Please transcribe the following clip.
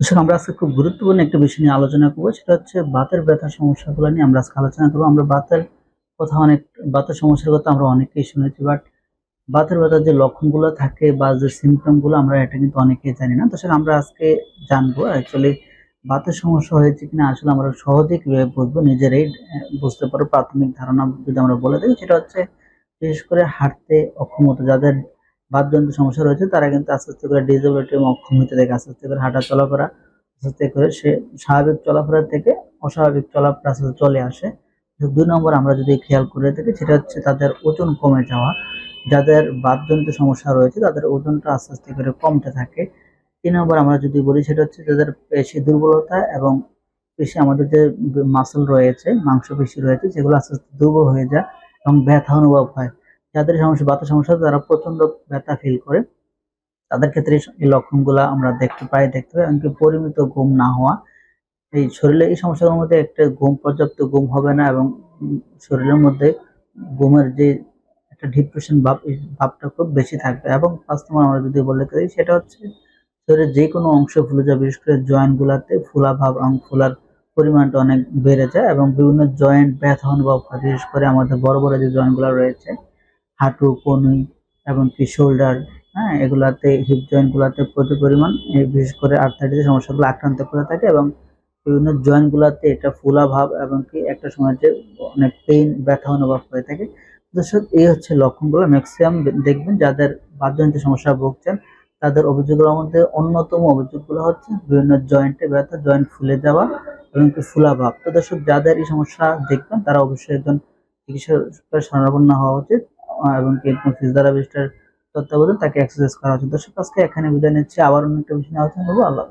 দর্শক, আমরা আজকে খুব গুরুত্বপূর্ণ একটা বিষয় নিয়ে আলোচনা করব। সেটা হচ্ছে বাতের ব্যথা সমস্যাগুলো নিয়ে আমরা আজকে আলোচনা করব। আমরা বাতের কথা অনেক, বাতের সমস্যার কথা আমরা অনেকেই শুনেছি বাট বাতের ব্যথার যে লক্ষণগুলো থাকে বা যে সিমটমগুলো আমরা এটা কিন্তু অনেকেই জানি না। দর্শক, আমরা আজকে জানব অ্যাকচুয়ালি বাতের সমস্যা হয়েছে কিনা, আসলে আমরা সহজে কীভাবে বুঝব, নিজেরাই বুঝতে পারব। প্রাথমিক ধারণা যদি আমরা বলে দিই সেটা হচ্ছে বিশেষ করে হাঁটতে অক্ষমতা, যাদের বাতজনিত সমস্যা রয়েছে, তারা কিন্তু আস্তে আস্তে করে ডিসেবিলিটি এবং অক্ষম হতে থাকে, আস্তে আস্তে করে হাঁটা চলাফেরা আস্তে আস্তে করে সে স্বাভাবিক চলাফেরা থেকে অস্বাভাবিক চলাফেরা চলে আসে। দুই নম্বর আমরা যদি খেয়াল করে থাকি, সেটা হচ্ছে তাদের ওজন কমে যাওয়া, যাদের বাতজনিত সমস্যা রয়েছে, তাদের ওজনটা আস্তে আস্তে করে কমতে থাকে। তিন নম্বর আমরা যদি বলি, সেটা হচ্ছে যাদের পেশি দুর্বলতা এবং পেশি আমাদের যে মাসল রয়েছে, মাংসপেশি রয়েছে, সেগুলো আস্তে আস্তে দুর্বল হয়ে যায় এবং ব্যথা অনুভব হয়। যাদের সমস্যা, বাতের সমস্যা তারা প্রচণ্ড ব্যথা ফিল করে। তাদের ক্ষেত্রে এই লক্ষণগুলো আমরা দেখতে পাই দেখতে পাই, এমনকি পরিমিত ঘুম না হওয়া। এই শরীরে এই সমস্যাগুলোর মধ্যে একটা ঘুম পর্যাপ্ত ঘুম হবে না এবং শরীরের মধ্যে ঘুমের যে একটা ডিপ্রেশন ভাব, এই ভাবটা খুব বেশি থাকবে। এবং নম্বর আমরা যদি বলে থাকি সেটা হচ্ছে শরীরের যে কোনো অংশ ফুলে যায়, বিশেষ করে জয়েন্ট গুলাতে ফোলা ভাব, এবং ফুলার পরিমাণটা অনেক বেড়ে যায় এবং বিভিন্ন জয়েন্ট ব্যথা অনুভব বিশেষ করে আমাদের বড় বড় যে জয়েন্টগুলো রয়েছে হাঁটু, কনুই এবং কি শোল্ডার হ্যাঁ এগুলাতে হিপ জয়েন্ট গুলাতে প্রচুর পরিমাণ বিশেষ করে আর্থাইটিসের সমস্যাগুলো আক্রান্ত করে থাকে এবং বিভিন্ন জয়েন্ট গুলাতে এটা ফুলা ভাব এবং কি একটা সময় যে অনেক পেইন ব্যথা অনুভব হয়ে থাকে। দর্শক, এই হচ্ছে লক্ষণগুলো। ম্যাক্সিমাম দেখবেন যাদের বাতজনিত সমস্যা ভুগছেন, তাদের অভিযোগগুলোর মধ্যে অন্যতম অভিযোগগুলো হচ্ছে বিভিন্ন জয়েন্টে ব্যথা জয়েন্ট ফুলে যাওয়া এবং কি ফোলা ভাব। তো দর্শক, যাদের এই সমস্যা দেখবেন, তারা অবশ্যই একজন চিকিৎসকের শরণাপন্ন হওয়া উচিত। এবং ফিজ দ্বারা বিষ্টার তত্ত্বাবধান তাকে এক্সারসাইজ করা উচিত দর্শক, আজকে এখানে বিদায় নিচ্ছি। আবার অন্য একটা বিষয় নিয়ে আলোচনা করব। আল্লাহ।